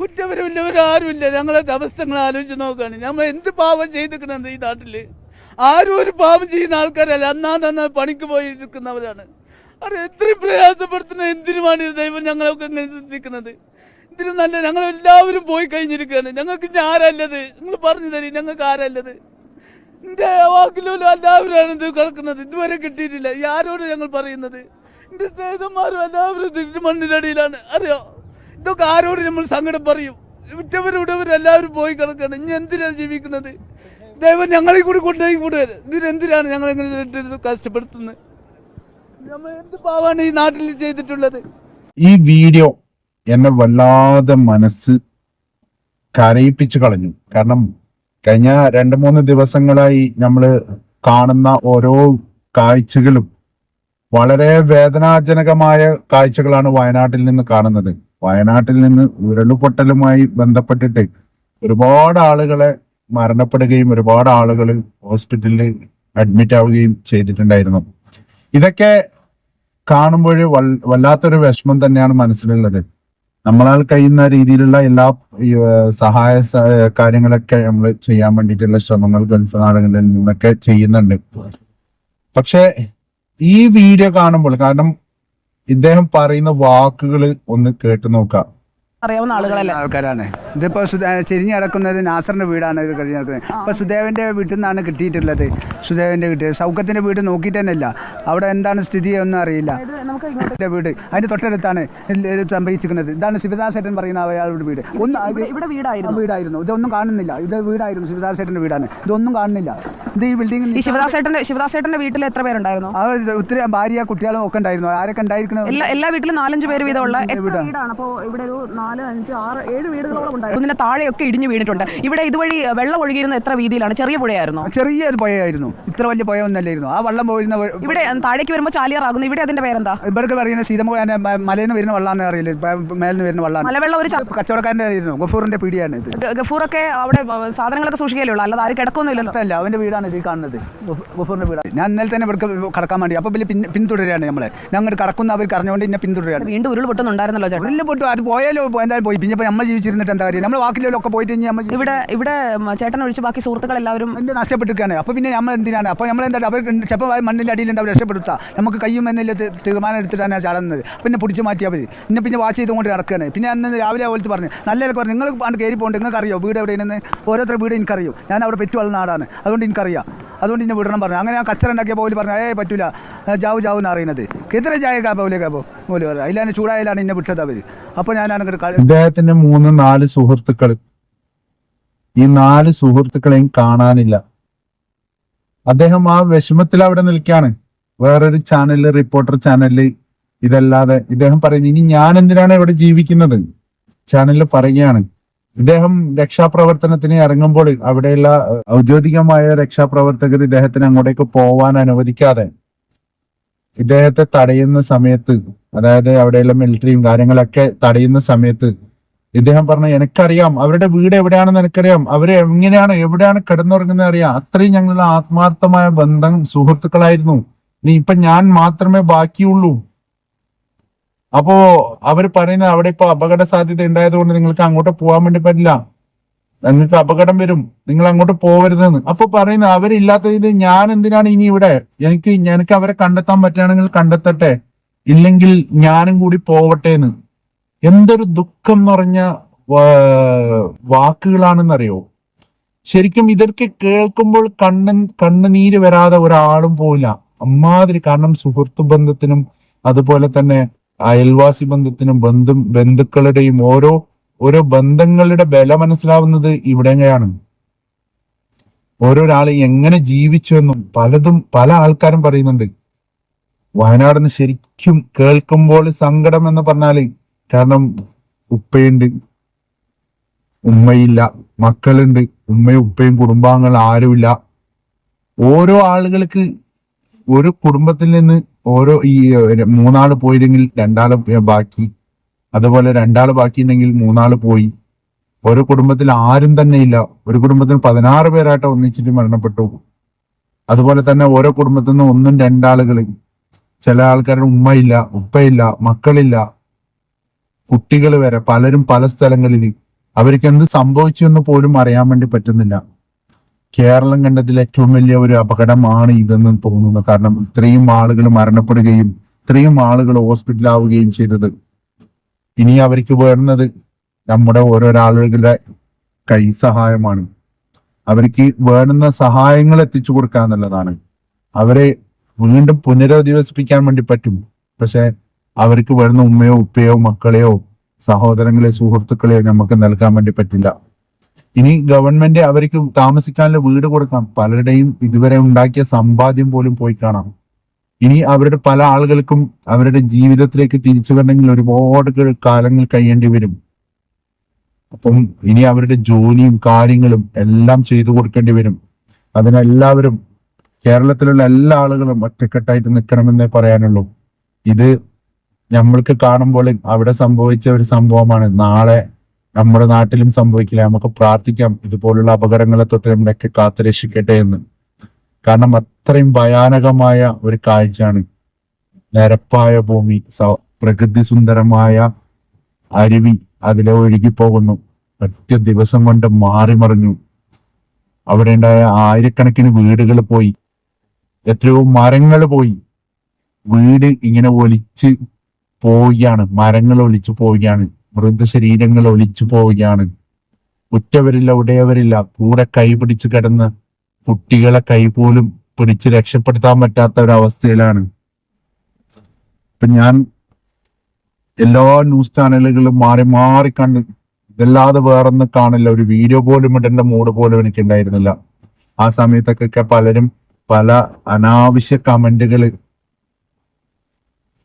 കുറ്റപരമില്ലവരാരുമില്ല ഞങ്ങളെ അവസ്ഥകൾ ആലോചിച്ച് നോക്കുകയാണ് നമ്മൾ എന്ത് പാവം ചെയ്തിരിക്കണത് ഈ നാട്ടിൽ? ആരും ഒരു പാവം ചെയ്യുന്ന ആൾക്കാരല്ല. അന്നാ തന്നെ പണിക്ക് പോയിരിക്കുന്നവരാണ്. അത് എത്രയും പ്രയാസപ്പെടുത്തുന്ന എന്തിനുമാണ് വേണ്ടി ദൈവം ഞങ്ങളൊക്കെ ഇങ്ങനെ സൃഷ്ടിക്കുന്നത്? ഇതിലും നല്ല ഞങ്ങൾ എല്ലാവരും പോയി കഴിഞ്ഞിരിക്കുകയാണ്. ഞങ്ങൾക്ക് ഇനി ആരല്ലത്? നിങ്ങൾ പറഞ്ഞു തരും ഞങ്ങൾക്ക് ആരല്ലത്? എന്റെ വാക്കിലും എല്ലാവരും ഇത് കിടക്കുന്നത് ഇതുവരെ കിട്ടിയിട്ടില്ല. ഈ ആരോട് ഞങ്ങൾ പറയുന്നത്? എന്റെ സ്നേഹിതന്മാരും എല്ലാവരും തിരിച്ചു മണ്ണിനടിയിലാണ്. അറിയോ? ഇതൊക്കെ ആരോട് നമ്മൾ സങ്കടം പറയും? ഉറ്റവരും എല്ലാവരും പോയി കിടക്കണം. ഇനി എന്തിനാണ് ജീവിക്കുന്നത്? ദൈവം ഞങ്ങളെ കൂടി കൊണ്ടുപോയി കൂടെ ഇതിനെന്തിനാണ് ഞങ്ങൾ എങ്ങനെ കഷ്ടപ്പെടുത്തുന്നത്? നമ്മൾ എന്ത് പാവാണ് ഈ നാട്ടിൽ ചെയ്തിട്ടുള്ളത്? ഈ വീഡിയോ എന്നെ വല്ലാതെ മനസ്സ് കരയിപ്പിച്ചു കളഞ്ഞു. കാരണം കഴിഞ്ഞ രണ്ട് മൂന്ന് ദിവസങ്ങളായി നമ്മൾ കാണുന്ന ഓരോ കാഴ്ചകളും വളരെ വേദനാജനകമായ കാഴ്ചകളാണ് വയനാട്ടിൽ നിന്ന് കാണുന്നത്. വയനാട്ടിൽ നിന്ന് ഉരുളുപൊട്ടലുമായി ബന്ധപ്പെട്ടിട്ട് ഒരുപാട് ആളുകളെ മരണപ്പെടുകയും ഒരുപാട് ആളുകൾ ഹോസ്പിറ്റലിൽ അഡ്മിറ്റ് ആവുകയും ചെയ്തിട്ടുണ്ടായിരുന്നു. ഇതൊക്കെ കാണുമ്പോൾ വല്ലാത്തൊരു വിഷമം തന്നെയാണ് മനസ്സിലുള്ളത്. നമ്മളാൽ കഴിയുന്ന രീതിയിലുള്ള എല്ലാ സഹായ കാര്യങ്ങളൊക്കെ നമ്മൾ ചെയ്യാൻ വേണ്ടിയിട്ടുള്ള ശ്രമങ്ങൾ ഗൾഫ് നാടുകളിൽ നിന്നൊക്കെ ചെയ്യുന്നുണ്ട്. പക്ഷെ ഈ വീഡിയോ കാണുമ്പോൾ കാരണം ഇദ്ദേഹം പറയുന്ന വാക്കുകൾ ഒന്ന് കേട്ടു നോക്കാം. അറിയാവുന്ന ആളുകളല്ലേ? ആൾക്കാരാണ്. ഇതിപ്പോ ചെരിഞ്ഞ് കിടക്കുന്നത് നാസറിന്റെ വീടാണ് ഇത് ചെരിഞ്ഞ് കിടക്കുന്നത് ഇപ്പൊ സുദേവന്റെ വീട്ടിൽ നിന്നാണ് കിട്ടിയിട്ടുള്ളത്. സുദേവന്റെ വീട്ടിൽ സൗഖ്യത്തിന്റെ വീട് നോക്കിയിട്ട് തന്നെ ഇല്ല അവിടെ എന്താണ് സ്ഥിതി ഒന്നും അറിയില്ല. വീട്. അതിന്റെ തൊട്ടടുത്താണ് സംഭവിച്ചിരിക്കുന്നത്. ഇതാണ് ശിവദാസേട്ടൻ പറയുന്ന അയാളുടെ വീട്. ഒന്ന് ഇവിടെ വീടായിരുന്നു. വീടായിരുന്നു. ഇതൊന്നും കാണുന്നില്ല. ഇത് വീടായിരുന്നു ശിവദാസേട്ടന്റെ വീടാണ്. ഇതൊന്നും കാണുന്നില്ല. ഇത് ഈ ബിൽഡിംഗ് ശിവദാസേട്ടന്റെ ശിവദാസേട്ടന്റെ വീട്ടിൽ എത്ര പേരുണ്ടായിരുന്നു? അത് ഒത്തിരി ഭാര്യ കുട്ടികളും ഒക്കെ ഉണ്ടായിരുന്നു. ആരൊക്കെ ഉണ്ടായിരിക്കണം എല്ലാ വീട്ടിലും നാലഞ്ച് പേര് വീതമുള്ള. വീടാണ്? അപ്പോൾ ഇവിടെ ഒരു നാല് അഞ്ച് ആറ് ഏഴ് വീടുകളോളം ഉണ്ടായിരുന്നു. ഇതിന്റെ താഴെയൊക്കെ ഇടിഞ്ഞു വീണിട്ടുണ്ട്. ഇവിടെ ഇതുവഴി വെള്ളം ഒഴുകിയിരുന്ന എത്ര വീതിയിലാണ്? ചെറിയ പുഴയായിരുന്നു? ചെറിയ പുഴയായിരുന്നു. ഇത്ര വലിയ പുഴ ഒന്നല്ലായിരുന്നു ആ വെള്ളം പോയിരുന്ന ഇവിടെ താഴേക്ക് വരുമ്പോൾ ചാലിയാറാകുന്നു. ഇവിടെ അതിന്റെ പേരെന്താ? ഇവർക്ക് പറയുന്ന സീതമുഖ മലയിൽ നിന്ന് വരുന്ന വെള്ളാന്ന് അറിയില്ല? മേലിൽ നിന്ന് വരുന്ന വെള്ളമാണ് മലവെള്ളം ഒരു കച്ചവടക്കാരന്റെ ആയിരുന്നു. ഗഫൂറിന്റെ പീടിയാണ് ഇത്. ഗഫൂറൊക്കെ അവിടെ സാധനങ്ങളൊക്കെ സൂക്ഷിക്കലേ ഉള്ളൂ? അല്ലാതെ ആരും കിടക്കൊന്നുമില്ലല്ലോ. അല്ല അവന്റെ വീടാണ് ഇത് കാണുന്നത്. ഗഫ- ഗഫൂറിന്റെ വീടാണ്. ഞാൻ ഇന്നലെ തന്നെ ഇവർക്ക് കടക്കാൻ വേണ്ടി അപ്പൊ പിന്നെ പിൻ- പിന്തുടരുകയാണ് നമ്മളെ ഞങ്ങൾ കടക്കുന്ന അവർ കറഞ്ഞുകൊണ്ട് ഇന്നെ പിന്തുടരുകയാണ് വീണ്ടും ഉരുൾ പൊട്ടുന്നുണ്ടായിരുന്നല്ലോ ഉരുൾ പോയിട്ട് അത് പോയാലോ എന്തായാലും പോയി. പിന്നെ നമ്മൾ ജീവിച്ചിരുന്നിട്ട് എന്താ കാര്യം? നമ്മൾ വാക്കിലൊക്കെ പോയിട്ട് നമ്മൾ ഇവിടെ ഇവിടെ ചേട്ടൻ ഒഴിച്ച് ബാക്കി സുഹൃത്തുക്കൾ എല്ലാവരും എന്റെ നഷ്ടപ്പെട്ടിരിക്കുകയാണ് അപ്പൊ പിന്നെ നമ്മൾ എന്തിനാണ്? അപ്പൊ നമ്മൾ എന്താ അവർ ചിലപ്പോൾ മണ്ണിന്റെ അടിയിലുണ്ട് അവർ രക്ഷപ്പെടുത്താം. നമുക്ക് കയ്യും എന്നില്ല തീരുമാനം എടുത്തിട്ടാണ് ഞാൻ ചടന്നത്. പിന്നെ പിടിച്ച് മാറ്റി അവർ പിന്നെ പിന്നെ വാച്ച് ചെയ്തുകൊണ്ട് നടക്കുകയാണ് പിന്നെ അന്ന് രാവിലെ പോലത്തെ പറഞ്ഞു നല്ല പറഞ്ഞു. നിങ്ങൾ പണ്ട് കയറി പോകണ്ട നിങ്ങൾക്ക് അറിയോ വീട് എവിടെയാണെന്ന്? ഓരോരുത്തരുടെ വീട് എനിക്കറിയും. ഞാൻ അവിടെ പെറ്റുള്ള നാടാണ് അതുകൊണ്ട് എനിക്കറിയാം. അതുകൊണ്ട് ഇന്നെ വിടണം പറഞ്ഞു. അങ്ങനെ ഞാൻ കച്ചറ ഉണ്ടാക്കിയ പോലും പറഞ്ഞു ഏ പറ്റൂല. ജാവു ജാവു എന്ന് അറിയുന്നത് എത്ര ജായ കാപ്പ പോലെ പറഞ്ഞു അതിലാണ് ചൂടായാലാണ് ഇന്നെ വിട്ടത് അവർ. അപ്പൊ ഞാൻ അദ്ദേഹത്തിന്റെ മൂന്ന് നാല് സുഹൃത്തുക്കൾ ഈ നാല് സുഹൃത്തുക്കളെയും കാണാനില്ല. അദ്ദേഹം ആ വിഷമത്തിൽ അവിടെ നിൽക്കുകയാണ് വേറൊരു ചാനലിൽ റിപ്പോർട്ടർ ചാനലിൽ ഇതല്ലാതെ ഇദ്ദേഹം പറയുന്നു ഇനി ഞാൻ എന്തിനാണ് ഇവിടെ ജീവിക്കുന്നത്? ചാനലിൽ പറയുകയാണ്. ഇദ്ദേഹം രക്ഷാപ്രവർത്തനത്തിന് ഇറങ്ങുമ്പോൾ അവിടെയുള്ള ഔദ്യോഗികമായ രക്ഷാപ്രവർത്തകർ ഇദ്ദേഹത്തിന് അങ്ങോട്ടേക്ക് പോവാൻ അനുവദിക്കാതെ ഇദ്ദേഹത്തെ തടയുന്ന സമയത്ത് അതായത് അവിടെയുള്ള മിലിറ്ററിയും കാര്യങ്ങളൊക്കെ തടയുന്ന സമയത്ത് ഇദ്ദേഹം പറഞ്ഞു എനിക്കറിയാം അവരുടെ വീട് എവിടെയാണെന്ന് എനിക്കറിയാം അവർ എങ്ങനെയാണ് എവിടെയാണ് കിടന്നുറങ്ങുന്നത് അറിയാം. അത്രയും ഞങ്ങളുടെ ആത്മാർത്ഥമായ ബന്ധം സുഹൃത്തുക്കളായിരുന്നു. ഇനി ഇപ്പൊ ഞാൻ മാത്രമേ ബാക്കിയുള്ളൂ. അപ്പോ അവർ പറയുന്നത് അവിടെ ഇപ്പൊ അപകട സാധ്യത ഉണ്ടായതുകൊണ്ട് നിങ്ങൾക്ക് അങ്ങോട്ട് പോകാൻ വേണ്ടി പറ്റില്ല. നിങ്ങൾക്ക് അപകടം വരും. നിങ്ങൾ അങ്ങോട്ട് പോകരുതെന്ന് അപ്പൊ പറയുന്നത് അവരില്ലാത്തതിന് ഞാൻ എന്തിനാണ് ഇനി ഇവിടെ? എനിക്ക് എനിക്ക് അവരെ കണ്ടെത്താൻ പറ്റുകയാണെങ്കിൽ കണ്ടെത്തട്ടെ. ഇല്ലെങ്കിൽ ഞാനും കൂടി പോവട്ടെ എന്ന് എന്തൊരു ദുഃഖം നിറഞ്ഞ വാക്കുകളാണെന്നറിയോ? ശരിക്കും ഇതൊക്കെ കേൾക്കുമ്പോൾ കണ്ണൻ കണ്ണുനീര് വരാതെ ഒരാളും പോയില്ല അമ്മാതിരി കാരണം സുഹൃത്തു ബന്ധത്തിനും അതുപോലെ തന്നെ അയൽവാസി ബന്ധത്തിനും ബന്ധു ബന്ധുക്കളുടെയും ഓരോ ഓരോ ബന്ധങ്ങളുടെ ബല മനസ്സിലാവുന്നത് ഇവിടെയാണ് ഓരോരാൾ എങ്ങനെ ജീവിച്ചു എന്നും പലതും പല ആൾക്കാരും പറയുന്നുണ്ട്. വയനാട് നിന്ന് ശരിക്കും കേൾക്കുമ്പോൾ സങ്കടം എന്ന് പറഞ്ഞാൽ കാരണം ഉപ്പയുണ്ട്. ഉമ്മയില്ല. മക്കളുണ്ട്. ഉമ്മയും ഉപ്പയും കുടുംബാംഗങ്ങൾ ആരുമില്ല. ഓരോ ആളുകൾക്ക് ഒരു കുടുംബത്തിൽ നിന്ന് ഓരോ ഈ മൂന്നാൾ പോയില്ലെങ്കിൽ രണ്ടാൾ ബാക്കി. അതുപോലെ രണ്ടാൾ ബാക്കിയുണ്ടെങ്കിൽ മൂന്നാൾ പോയി. ഓരോ കുടുംബത്തിൽ ആരും തന്നെ ഇല്ല. ഒരു കുടുംബത്തിൽ പതിനാറ് പേരായിട്ട് ഒന്നിച്ചിട്ട് മരണപ്പെട്ടു. അതുപോലെ തന്നെ ഓരോ കുടുംബത്തിൽ നിന്ന് ഒന്നും രണ്ടാളുകൾ ചില ആൾക്കാരുടെ ഉമ്മയില്ല ഉപ്പയില്ല മക്കളില്ല. കുട്ടികൾ വരെ പലരും പല സ്ഥലങ്ങളിൽ അവർക്ക് എന്ത് സംഭവിച്ചു എന്ന് പോലും അറിയാൻ വേണ്ടി പറ്റുന്നില്ല. കേരളം കണ്ടതിൽ ഏറ്റവും വലിയ ഒരു അപകടമാണ് ഇതെന്ന് തോന്നുന്നു. കാരണം ഇത്രയും ആളുകൾ മരണപ്പെടുകയും ഇത്രയും ആളുകൾ ഹോസ്പിറ്റലാവുകയും ചെയ്തത്. ഇനി അവർക്ക് വേണ്ടുന്നത് നമ്മുടെ ഓരോരാളുകളുടെ കൈ സഹായമാണ്. അവർക്ക് വേണ്ടുന്ന സഹായങ്ങൾ എത്തിച്ചു കൊടുക്കുക എന്നുള്ളതാണ്. അവരെ വീണ്ടും പുനരധിവസിപ്പിക്കാൻ വേണ്ടി പറ്റും. പക്ഷെ അവർക്ക് വേണ്ടുന്ന ഉമ്മയോ ഉപ്പയോ മക്കളെയോ സഹോദരങ്ങളെയോ സുഹൃത്തുക്കളെയോ നമുക്ക് നൽകാൻ വേണ്ടി പറ്റില്ല. ഇനി ഗവൺമെന്റ് അവർക്ക് താമസിക്കാനുള്ള വീട് കൊടുക്കാം. പലരുടെയും ഇതുവരെ ഉണ്ടാക്കിയ സമ്പാദ്യം പോലും പോയി കാണാം. ഇനി അവരുടെ പല ആളുകൾക്കും അവരുടെ ജീവിതത്തിലേക്ക് തിരിച്ചു വരണമെങ്കിൽ ഒരുപാട് കാലങ്ങൾ കഴിയേണ്ടി വരും. അപ്പം ഇനി അവരുടെ ജോലിയും കാര്യങ്ങളും എല്ലാം ചെയ്തു കൊടുക്കേണ്ടി വരും. അതിനെല്ലാവരും കേരളത്തിലുള്ള എല്ലാ ആളുകളും ഒറ്റക്കെട്ടായിട്ട് നിൽക്കണമെന്നേ പറയാനുള്ളൂ. ഇത് നമ്മൾക്ക് കാണുമ്പോൾ അവിടെ സംഭവിച്ച ഒരു സംഭവമാണ്. നാളെ നമ്മുടെ നാട്ടിലും സംഭവിക്കില്ല. നമുക്ക് പ്രാർത്ഥിക്കാം. ഇതുപോലുള്ള അപകടങ്ങളെ തൊട്ട് നമ്മളൊക്കെ കാത്തു രക്ഷിക്കട്ടെ എന്ന്. കാരണം അത്രയും ഭയാനകമായ ഒരു കാഴ്ചയാണ്. നിരപ്പായ ഭൂമി പ്രകൃതി സുന്ദരമായ അരുവി അതിലെ ഒഴുകി പോകുന്നു. ഒറ്റ ദിവസം കൊണ്ട് മാറി മറിഞ്ഞു. അവിടെ ഉണ്ടായ ആയിരക്കണക്കിന് വീടുകൾ പോയി. എത്രയോ മരങ്ങൾ പോയി. വീട് ഇങ്ങനെ ഒലിച്ച് പോവുകയാണ്. മരങ്ങൾ ഒലിച്ചു പോവുകയാണ്. മൃതശരീരങ്ങൾ ഒലിച്ചു പോവുകയാണ്. ഉറ്റവരില്ല ഉടയവരില്ല. കൂടെ കൈ പിടിച്ച് കിടന്ന് കുട്ടികളെ കൈ പോലും പിടിച്ച് രക്ഷപ്പെടുത്താൻ പറ്റാത്ത ഒരവസ്ഥയിലാണ് ഇപ്പൊ ഞാൻ എല്ലാ ന്യൂസ് ചാനലുകളും മാറി മാറി കണ്ട് ഇതല്ലാതെ വേറൊന്നും കാണില്ല. ഒരു വീഡിയോ പോലും ഇടേണ്ട മൂഡ് പോലും എനിക്ക് ഉണ്ടായിരുന്നില്ല ആ സമയത്തൊക്കെ പലരും പല അനാവശ്യ കമന്റുകൾ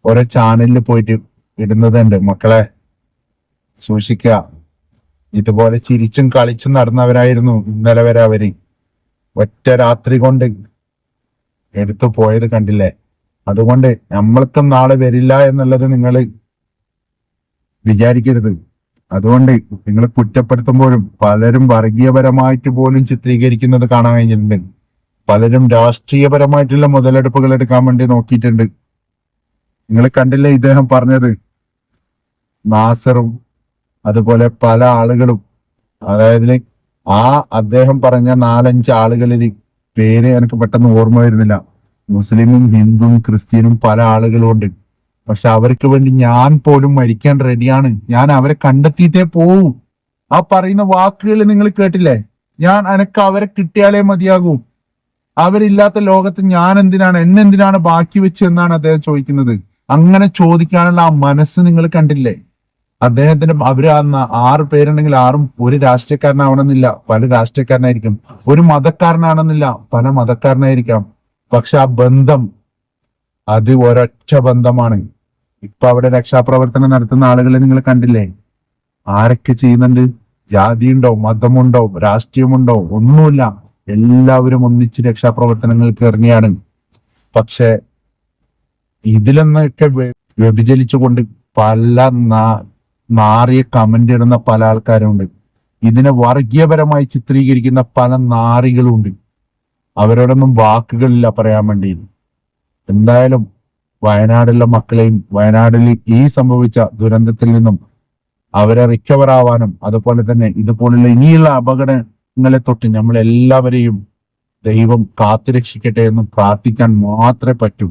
ഓരോ ചാനലിൽ പോയിട്ട് ഇടുന്നതുണ്ട്. മക്കളെ സൂക്ഷിക്കുക ഇതുപോലെ ചിരിച്ചും കളിച്ചും നടന്നവരായിരുന്നു ഇന്നലെ വരെ അവർ. ഒറ്റ രാത്രി കൊണ്ട് എടുത്തു പോയത് കണ്ടില്ലേ? അതുകൊണ്ട് നമ്മൾക്കും നാളെ വരില്ല എന്നുള്ളത് നിങ്ങൾ വിചാരിക്കരുത്. അതുകൊണ്ട് നിങ്ങൾ കുറ്റപ്പെടുത്തുമ്പോഴും പലരും വർഗീയപരമായിട്ട് പോലും ചിത്രീകരിക്കുന്നത് കാണാൻ കഴിഞ്ഞിട്ടുണ്ട്. പലരും രാഷ്ട്രീയപരമായിട്ടുള്ള മുതലെടുപ്പുകൾ എടുക്കാൻ വേണ്ടി നോക്കിയിട്ടുണ്ട്. നിങ്ങൾ കണ്ടില്ലേ ഇദ്ദേഹം പറഞ്ഞത്? നാസറും അതുപോലെ പല ആളുകളും അതായത് ആ അദ്ദേഹം പറഞ്ഞ നാലഞ്ച് ആളുകളിൽ പേര് എനിക്ക് പെട്ടെന്ന് ഓർമ്മ വരുന്നില്ല. മുസ്ലിമും ഹിന്ദുവും ക്രിസ്ത്യനും പല ആളുകളും ഉണ്ട് പക്ഷെ അവർക്ക് വേണ്ടി ഞാൻ പോലും മരിക്കാൻ റെഡിയാണ്. ഞാൻ അവരെ കണ്ടെത്തിയിട്ടേ പോവും. ആ പറയുന്ന വാക്കുകൾ നിങ്ങൾ കേട്ടില്ലേ? ഞാൻ എനക്ക് അവരെ കിട്ടിയാലേ മതിയാകൂ. അവരില്ലാത്ത ലോകത്ത് ഞാൻ എന്തിനാണ് എന്നെന്തിനാണ് ബാക്കി വെച്ച് എന്നാണ് അദ്ദേഹം ചോദിക്കുന്നത്. അങ്ങനെ ചോദിക്കാനുള്ള ആ മനസ്സ് നിങ്ങൾ കണ്ടില്ലേ? അദ്ദേഹത്തിന് അവർ ആറ് പേരുണ്ടെങ്കിൽ ആറും ഒരു രാഷ്ട്രീയക്കാരനാവണമെന്നില്ല പല രാഷ്ട്രീയക്കാരനായിരിക്കും. ഒരു മതക്കാരനാണെന്നില്ല പല മതക്കാരനായിരിക്കാം. പക്ഷെ ആ ബന്ധം അത് ഒരൊറ്റ ബന്ധമാണ്. ഇപ്പൊ അവിടെ രക്ഷാപ്രവർത്തനം നടത്തുന്ന ആളുകളെ നിങ്ങൾ കണ്ടില്ലേ? ആരൊക്കെ ചെയ്യുന്നുണ്ട്? ജാതിയുണ്ടോ? മതമുണ്ടോ? രാഷ്ട്രീയമുണ്ടോ? ഒന്നുമില്ല. എല്ലാവരും ഒന്നിച്ച് രക്ഷാപ്രവർത്തനങ്ങൾക്ക് ഇറങ്ങിയാണ്. പക്ഷെ ഇതിലെന്നൊക്കെ വ്യ- വ്യഭിചലിച്ചുകൊണ്ട് പല നാറിയ കമന്റ് ഇടുന്ന പല ആൾക്കാരുണ്ട് ഇതിനെ വർഗീയപരമായി ചിത്രീകരിക്കുന്ന പല നാറികളുണ്ട് അവരോടൊന്നും വാക്കുകളില്ല പറയാൻ വേണ്ടി എന്തായാലും വയനാടുള്ള മക്കളെയും വയനാടിൽ ഈ സംഭവിച്ച ദുരന്തത്തിൽ നിന്നും അവരെ റിക്കവർ ആവാനും അതുപോലെ തന്നെ ഇതുപോലുള്ള ഇനിയുള്ള അപകടങ്ങളെ തൊട്ട് നമ്മൾ എല്ലാവരെയും ദൈവം കാത്തുരക്ഷിക്കട്ടെ എന്ന് പ്രാർത്ഥിക്കാൻ മാത്രമേ പറ്റൂ.